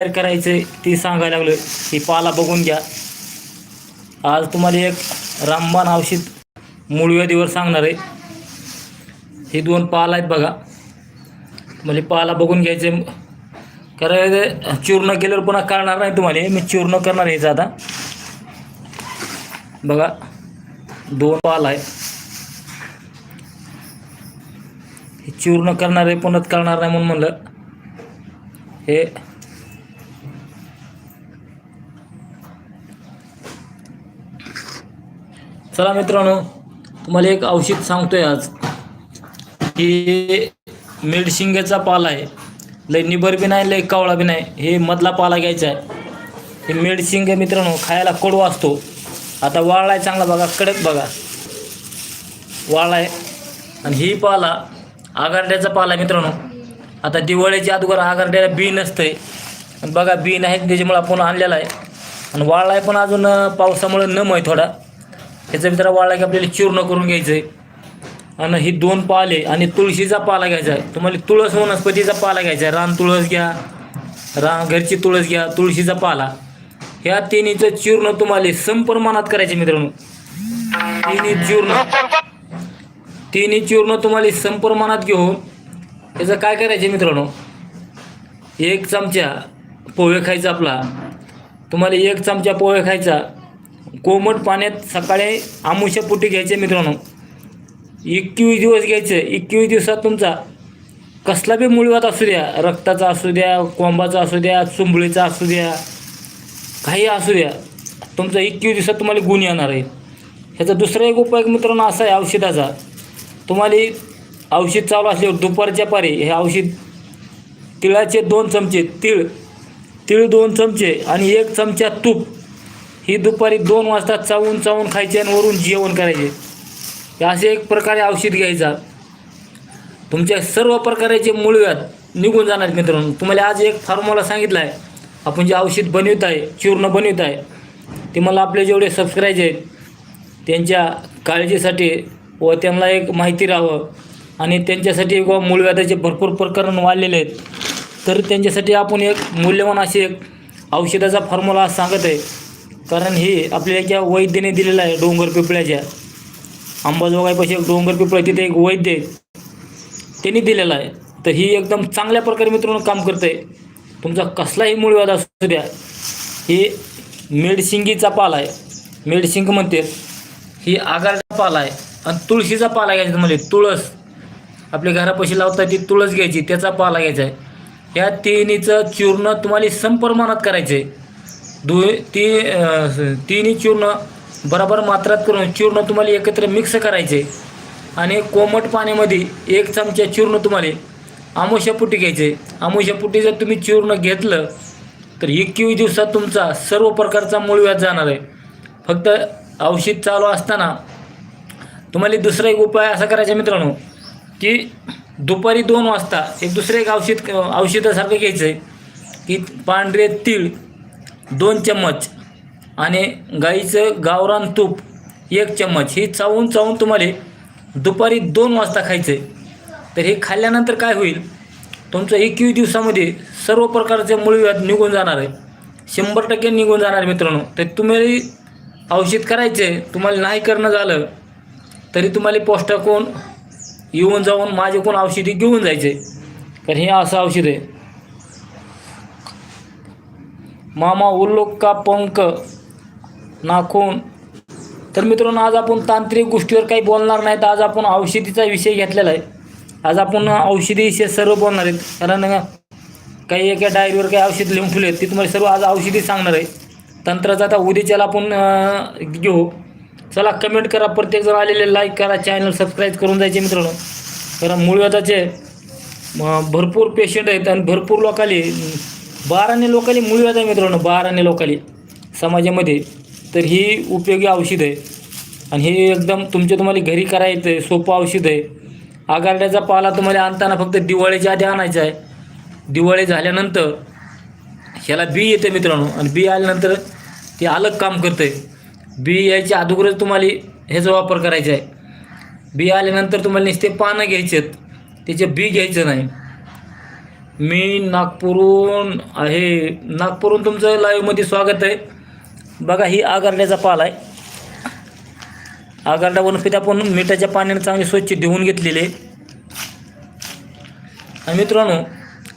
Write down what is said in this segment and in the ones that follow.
तयार ते ती सांगायला लागलो ही पाला बघून घ्या. आज तुम्हाला एक रामबाण औषध मूळव्याधीवर सांगणार आहे. हे दोन पाला आहेत बघा. म्हणजे पाला बघून घ्यायचे. करायचं चूर्ण केल्यावर पुन्हा करणार नाही तुम्हाला. मी चूर्ण करणार आहे याचं आता. बघा दोन पाला आहे हे चूर्ण करणार आहे पुन्हा करणार नाही म्हणून म्हणलं. हे चला मित्रांनो तुम्हाला एक औषध सांगतोय आज की मेडशिंगेचा पाला आहे. लय निबर बी नाही लय कावळा बी नाही हे मधला पाला घ्यायचा आहे. हे मेडशिंग मित्रांनो खायला कडू असतो आता वाळला आहे चांगला बघा कडक बघा. वाळला आहे. आणि ही पाला आगारड्याचा पाला आहे मित्रांनो. आता दिवाळीच्या अगोदर आगारड्याला बी नसतंय. आणि बघा बी नाही त्याच्यामुळे आपण आणलेला आहे. आणि वाळला आहे पण अजून पावसामुळे नम आहे थोडा. ह्याचा मित्र वाळला की आपल्याला चूर्ण करून घ्यायचं आहे आणि ही दोन पाले आणि तुळशीचा पाला घ्यायचा आहे. तुम्हाला तुळस वनस्पतीचा पाला घ्यायचा आहे. रान तुळस घ्या रान घरची तुळस घ्या तुळशीचा पाला. ह्या तिन्हीचं चूर्ण तुम्हाला संप्रमाणात करायचे मित्रांनो. तिन्ही चूर्ण. तिन्ही चूर्ण तुम्हाला संप्रमाणात घेऊन याचं काय करायचे मित्रांनो? एक चमचा पोहे खायचा आपला. तुम्हाला एक चमचा पोहे खायचा. कोमट पाण्यात सकाळी आमुष्या पोटी घ्यायचे मित्रांनो. एकवीस दिवस घ्यायचे. एकवीस दिवसात तुमचा कसला बी मुळवात असू द्या रक्ताचा असू द्या कोंबाचा असू द्या चुंबळीचा असू द्या काही असू द्या तुमचा एकवीस दिवसात तुम्हाला गुण येणार आहे. ह्याचा दुसरा एक उपाय मित्रांनो असा आहे औषधाचा. तुम्हाला औषध चालू असल्यावर दुपारच्या पारी हे औषध तिळाचे दोन चमचे तिळ तिळ दोन चमचे आणि एक चमचा तूप ही दुपारी दोन वाजता चावून चावून खायचे आणि वरून जेवण करायचे. हे असे एक प्रकारे औषध घ्यायचा. तुमच्या सर्व प्रकारचे मूळव्याध निघून जाणार मित्रांनो. तुम्हाला आज एक फॉर्म्युला सांगितला आहे आपण जे औषध बनवित आहे चूर्ण बनवित आहे ते मला आपले जेवढे सबस्क्राईब आहेत त्यांच्या काळजीसाठी व त्यांना एक माहिती राहावं आणि त्यांच्यासाठी व मूळव्याधाचे भरपूर प्रकरण वाढलेले आहेत. तर त्यांच्यासाठी आपण एक मूल्यवान असे एक औषधाचा फॉर्म्युला सांगत आहे. कारण हे आपल्या ज्या वैद्यने दिलेलं आहे डोंगर पिपळ्याच्या अंबाजोगाईपाशी एक डोंगर पिपळा तिथे एक वैद्य आहे त्यांनी दिलेला आहे. तर ही एकदम चांगल्या प्रकारे मित्रांनो काम करते तुमचा कसलाही मूळवाद असू द्या हे मेडशिंगीचा पाला आहे. मेडशिंग म्हणते ही आगारचा पाला आहे. आणि तुळशीचा पाला घ्यायचा म्हणजे तुळस. आपल्या घरापाशी लावता ती तुळस घ्यायची त्याचा पाला घ्यायचा आहे. ह्या तिन्हीचं चूर्ण तुम्हाला संप्रमाणात करायचं आहे दुहे ती तिन्ही चूर्ण बरोबर मात्रात करून चूर्ण तुम्हाला एकत्र मिक्स करायचे. आणि कोमट पाण्यामध्ये एक चमचा चूर्ण तुम्हाला आमोशापुटी घ्यायचे. आमोशापुटी जर तुम्ही चूर्ण घेतलं तर एकवीस दिवसात तुमचा सर्व प्रकारचा मूळ व्याज जाणार आहे. फक्त औषध चालू असताना तुम्हाला दुसरा एक उपाय असा करायचा मित्रांनो की दुपारी दोन वाजता एक दुसरं एक औषध औषधासारखं घ्यायचं आहे की पांढरे तीळ दोन चम्मच. आणि गाईचं गावरान तूप एक चम्मच. ही चावून चावून तुम्हाला दुपारी दोन वाजता खायचं आहे तर हे खाल्ल्यानंतर काय होईल? तुमचं एकवीस दिवसामध्ये सर्व प्रकारचे मूळव्याध निघून जाणार आहे. शंभर टक्के निघून जाणार आहे मित्रांनो. तर तुम्ही औषध करायचं आहे तुम्हाला नाही करणं झालं तरी तुम्हाला पोस्टाकडून येऊन जाऊन माझे कोण औषधी घेऊन जायचे कारण हे असं औषध आहे. मामा उल्लोक का नाखून तर मित्रांनो आज आपण तांत्रिक गोष्टीवर काही बोलणार नाहीत. आज आपण औषधीचा विषय घेतलेला आहे. आज आपण औषधी विषय सर्व बोलणार आहेत. कारण काही एका डायरीवर काही औषध लिहून ठेवले आहेत. ती तुम्हाला सर्व आज औषधी सांगणार आहे. तंत्राचा आता उद्याच्याला आपण घेऊ. चला कमेंट करा. प्रत्येकजण आलेले लाईक करा. चॅनल सबस्क्राईब करून जायचे मित्रांनो. कारण मूळव्याधाचे भरपूर पेशंट आहेत आणि भरपूर लोकांनी बाराने लोकाली मूळव्याध आहे मित्रांनो बाराने लोकाली समाजामध्ये. तर ही उपयोगी औषध आहे. आणि हे एकदम तुमच्या तुम्हाला घरी करायचं आहे सोपं औषध आहे. आगारड्याचा पाला तुम्हाला आणताना फक्त दिवाळीच्या आधी आणायचा आहे. दिवाळी झाल्यानंतर ह्याला बी येते मित्रांनो. आणि बी आल्यानंतर ते अलग काम करते बी यायच्या अगोदरच तुम्हाला ह्याचा वापर करायचा आहे. बी आल्यानंतर तुम्हाला नुसते पानं घ्यायचे आहेत त्याचे बी घ्यायचं नाही. मी नागपूरहून आहे. नागपूरहून तुमचं लाईव्हमध्ये स्वागत आहे. बघा ही आगारड्याचा पाला आहे. आगारडा वनस्पती आपण मिठाच्या पाण्याने चांगली स्वच्छ धुवून घेतलेली आहे. मित्रांनो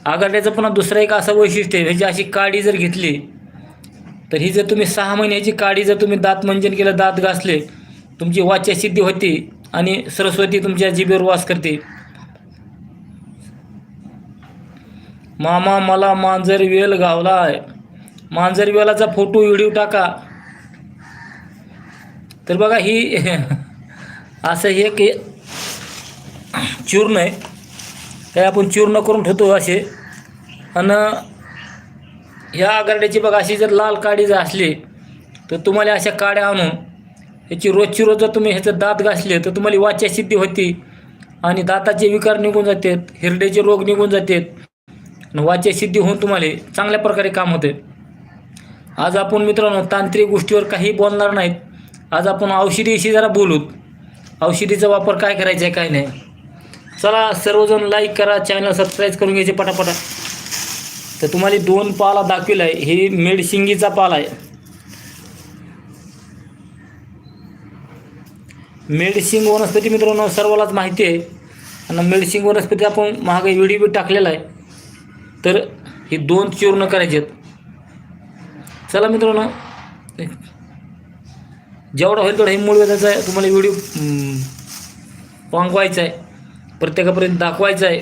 आगारड्याचं पुन्हा दुसरं एक असं वैशिष्ट्य आहे ह्याची अशी काडी जर घेतली तर ही जर तुम्ही सहा महिन्याची काडी जर तुम्ही दात मंजन केलं दात घासले तुमची वाच्यासिद्धी होती आणि सरस्वती तुमच्या जिभेवर वास करते. मामा मला मांजर वेल गावला आहे मांजर वेलाचा फोटो व्हिडिओ टाका. तर बघा ही असं हे चूर्ण आहे. काय आपण चूर्ण करून ठेवतो असे. आणि ह्या आगारड्याची बघा अशी जर लाल काडी जर असली तर तुम्हाला अशा काड्या आणून ह्याची रोजची रोज जर तुम्ही ह्याचं दात घासले तर तुम्हाला वाच्या सिद्धी होती. आणि दाताचे विकार निघून जातात हिरड्याचे रोग निघून जातात. आणि वाच्या सिद्धी होऊन तुम्हाला चांगल्या प्रकारे काम होते. आज आपण मित्रांनो तांत्रिक गोष्टीवर काही बोलणार नाहीत. आज आपण औषधीशी जरा बोलूत. औषधीचा वापर काय करायचा आहे काय नाही. चला सर्वजण लाईक करा चॅनल सबस्क्राईब करून घ्यायचे पटापटा. तर तुम्हाला दोन पाला दाखविला आहे हे मेडशिंगीचा पाला आहे. मेडशिंग वनस्पती मित्रांनो सर्वालाच माहिती आहे. आणि मेडशिंग वनस्पती आपण महागाई व्हिडिओ बी टाकलेला आहे. तर हे दोन चूर्ण करायचे आहेत. चला मित्रांनो जेवढा होईल तेवढा हे मूळ वेदाचा आहे. तुम्हाला व्हिडिओ पांगवायचा आहे प्रत्येकापर्यंत दाखवायचा आहे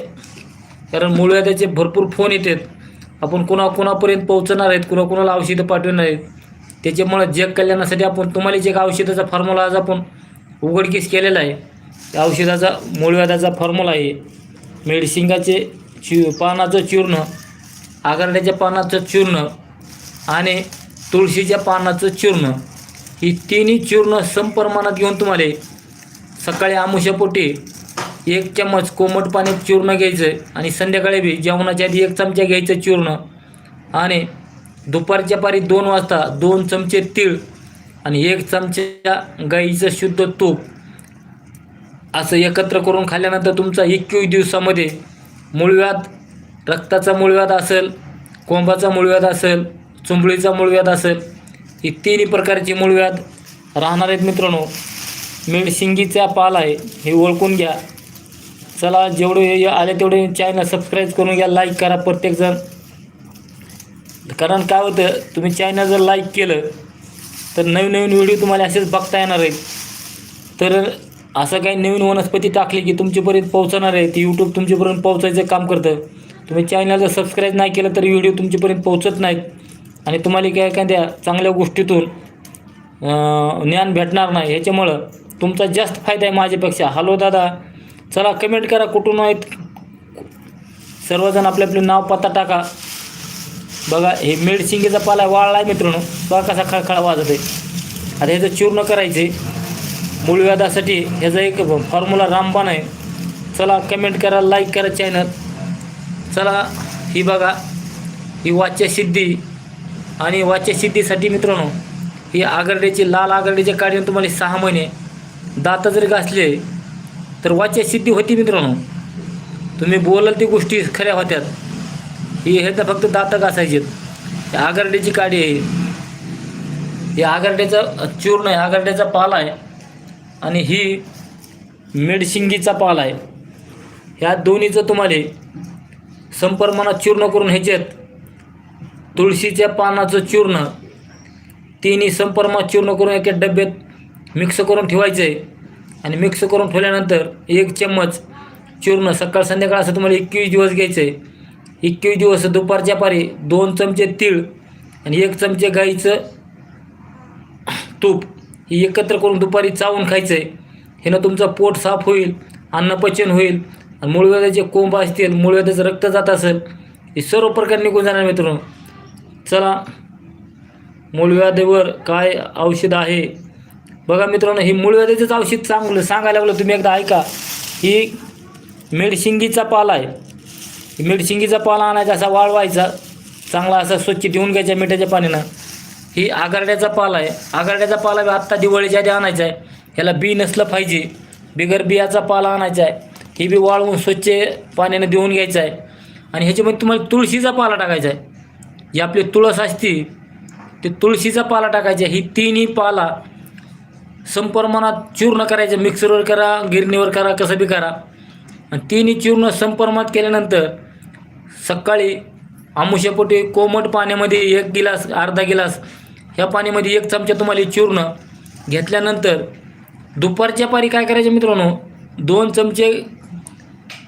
कारण मूळ व्याधाचे भरपूर फोन येतात आपण कोणा कोणापर्यंत पोहोचणार आहेत कुणा कोणाला औषधं पाठवणार आहेत. त्याच्यामुळं जग कल्याणासाठी आपण तुम्हाला जे एक औषधाचा फॉर्म्युला आज आपण उघडकीस केलेला आहे त्या औषधाचा मूळव्याधाचा फॉर्म्युला आहे. मेडिसिंगाचे चि पानाचं चूर्ण आगरड्याच्या पानाचं चूर्ण आणि तुळशीच्या पानाचं चूर्ण ही तिन्ही चूर्ण समप्रमाणात घेऊन तुम्हाला सकाळी आमुष्यापोटी एक चम्मच कोमट पाण्यात चूर्ण घ्यायचं आणि संध्याकाळी बी जेवणाच्या आधी एक चमचा घ्यायचं चूर्ण आणि दुपारच्या पारी दोन वाजता दोन चमचे तीळ आणि एक चमचा गाईचं शुद्ध तूप असं एकत्र करून खाल्ल्यानंतर तुमचा एकवीस दिवसामध्ये मूळव्याध रक्ताचा मूळव्याध असेल कोंबाचा मूळव्याध असेल चुंबळीचा मूळव्याध असेल ही तिन्ही प्रकारची मूळव्याध राहणार आहेत मित्रांनो. मेडशिंगीचा पाल आहे हे ओळखून घ्या. चला जेवढे हे आले तेवढे चॅनल सबस्क्राईब करून घ्या लाईक करा प्रत्येकजण. कारण काय होतं तुम्ही चॅनल जर लाईक केलं तर नवीन नवीन व्हिडिओ तुम्हाला असेच बघता येणार आहेत. तर असं काही नवीन वनस्पती टाकली की तुमच्यापर्यंत पोहोचणार आहे. ती यूट्यूब तुमच्यापर्यंत पोहोचायचं काम करतं. तुम्ही चॅनल जर सबस्क्राईब नाही केलं तर व्हिडिओ तुमच्यापर्यंत पोहोचत नाहीत. आणि तुम्हाला काय एखाद्या चांगल्या गोष्टीतून ज्ञान भेटणार नाही. ह्याच्यामुळं तुमचा जास्त फायदा आहे माझ्यापेक्षा. हॅलो दादा. चला कमेंट करा कुठून आहेत. सर्वजण आपले आपले नाव पत्ता टाका. बघा हे मेडशिंगेचा पाला वाळला आहे मित्रांनो. बघा कसा खळखळा वाजत आहे आता ह्याचं चूर्ण करायचे मूळव्याधासाठी ह्याचा एक फॉर्म्युला रामबाण आहे. चला कमेंट करा लाईक करा चॅनल चला ही बघा ही वाच्यसिद्धी आणि वाच्यसिद्धीसाठी मित्रांनो ही आगरडेची लाल आगरड्याच्या काढून तुम्हाला सहा महिने. दात जर घासले तर वाच्यसिद्धी होती मित्रांनो. तुम्ही बोलाल ती गोष्टी खऱ्या होत्यात. ही हे तर फक्त दात घासायचे आगरडेची काडी आहे हे. आगरड्याचा चूर्ण आहे आगरड्याचा पाला आहे. आणि ही मेडशिंगीचा पाल आहे. ह्या दोन्हीचं तुम्हाला संप्रमाणात चूर्ण करून ह्याच्यात तुळशीच्या पानाचं चूर्ण तिन्ही संप्रमाणात चूर्ण करून एका डब्यात मिक्स करून ठेवायचं. आहे आणि मिक्स करून ठेवल्यानंतर एक चम्मच चूर्ण सकाळ संध्याकाळ असं तुम्हाला एकवीस दिवस घ्यायचं. आहे एकवीस दिवस दुपारच्या पारी दोन चमचे तीळ आणि एक चमचे गाईचं तूप. हे एकत्र करून दुपारी चावून खायचं आहे ह्यानं तुमचं पोट साफ होईल अन्नपचन होईल आणि मूळव्याधाचे कोंब असतील मूळव्याधाचं रक्त जात असेल हे सर्व प्रकार निघून जाणार मित्रांनो. चला मूळव्याधेवर काय औषध आहे? बघा मित्रांनो ही मूळव्याधेचंच औषध चांगलं सांगायला लागलं तुम्ही एकदा ऐका. ही मेडशिंगीचा पाला आहे. मेडशिंगीचा पाला आणायचा असा वाळवायचा चांगला असा स्वच्छ देऊन घ्यायचा मिठाच्या पाण्यानं. ही आगारड्याचा पाला आहे. आगारड्याचा पाला आत्ता दिवाळीच्या आधी आणायचा आहे. ह्याला बी नसलं पाहिजे. बिगर बियाचा पाला आणायचा आहे. ही बी वाळवून स्वच्छ पाण्याने देऊन घ्यायचं आहे. आणि ह्याच्यामध्ये तुम्हाला तुळशीचा पाला टाकायचा आहे. जी आपली तुळस असते ते तुळशीचा पाला टाकायचा ही तिन्ही पाला संप्रमाणात चूर्ण करायचं. मिक्सरवर करा गिरणीवर करा कसं बी करा. आणि तिन्ही चूर्ण संप्रमाणात केल्यानंतर सकाळी आमुष्यापोटी कोमट पाण्यामध्ये एक गिलास अर्धा गिलास ह्या पाण्यामध्ये एक चमचा तुम्हाला चूर्ण घेतल्यानंतर दुपारच्या पारी काय करायचं मित्रांनो? दोन चमचे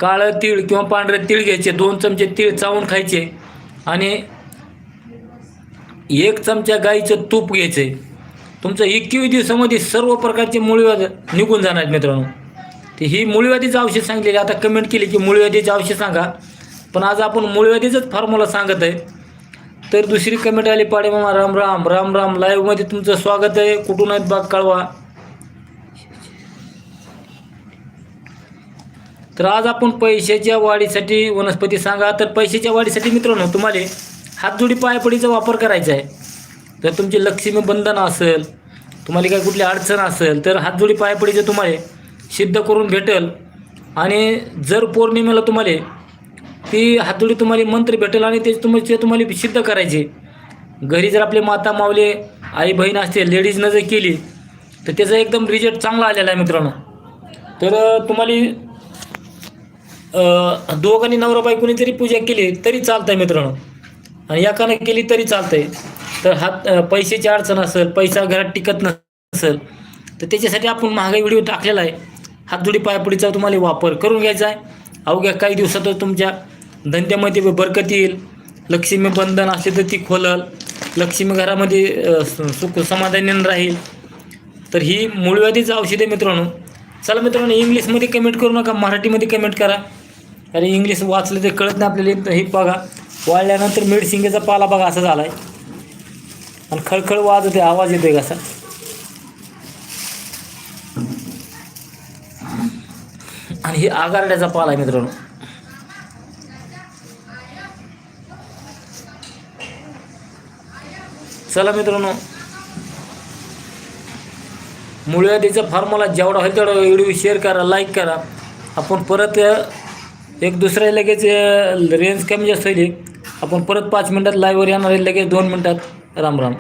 काळं तीळ किंवा पांढरं तीळ घ्यायचे. दोन चमचे तीळ चावून खायचे. आणि एक चमचा गाईचं तूप घ्यायचं. तुमचं एकवीस दिवसामध्ये सर्व प्रकारचे मुळव्याध निघून जाणार आहेत मित्रांनो. ते ही मुळव्याधीचं औषध सांगलेली आता कमेंट केली की मुळव्याधीचं औषध सांगा. पण आज आपण मुळव्याधीचंच फॉर्म्युला सांगत आहे. तर दुसरी कमेंट आली पाडे मामा राम. राम राम राम लाईव्हमध्ये तुमचं स्वागत आहे. कुठून आहेत बाग कळवा तर आज आपण पैशाच्या वाढीसाठी वनस्पती सांगा. तर पैशाच्या वाढीसाठी मित्रांनो तुम्हाला हातजोडी पायापडीचा वापर करायचा आहे. जर तुमची लक्ष्मी बंधन असेल तुम्हाला काही कुठली अडचण असेल तर हातजोडी पायापडीचं तुम्हाला सिद्ध करून भेटेल. आणि जर पौर्णिमेला तुम्हाला ती हातोडी तुम्हाला मंत्र भेटेल आणि ते तुमचे तुम्हाला सिद्ध करायचे. घरी जर आपले माता मावले आई बहीण असते लेडीजनं जर केली तर त्याचा एकदम रिझल्ट चांगला आलेला आहे मित्रांनो. तर तुम्हाला दोघांनी नवरा बायकोनी जरी पूजा केली तरी चालतं आहे मित्रांनो. आणि एकानं केली तरी चालतं आहे तर हात पैशाची अडचण असेल पैसा घरात टिकत नसेल तर त्याच्यासाठी आपण महागाई व्हिडिओ टाकलेला आहे. हातजोडी पायापुडीचा तुम्हाला वापर करून घ्यायचा आहे. अवघ्या काही दिवसातच तुमच्या धंद्यामध्ये बरकत येईल. लक्ष्मी बंधन असे तर ती खोलल. लक्ष्मी घरामध्ये सु- सुख समाधानी राहील. तर ही मूळव्याधीच औषध आहे मित्रांनो. चला मित्रांनो इंग्लिशमध्ये कमेंट करू नका मराठीमध्ये कमेंट करा. अरे इंग्लिश वाचलं ते कळत नाही आपल्याला हे बघा. वाळल्यानंतर मेडसिंगेचा पाला बघा असा झाला आहे आणि खळखळ वाज होते आवाज येतोय कसा. आणि हे आगारड्याचा पाला आहे मित्रांनो. चला मित्रांनो. मुळव्याधीचा फॉर्म्युला जेवढा होईल तेवढा व्हिडिओ शेअर करा लाईक करा. आपण परत एक दुसऱ्या लगेच रेंज कमी जास्त होईल. आपण परत पाच मिनटात लाईव्हवर येणार आहे लगेच दोन मिनटात. राम राम.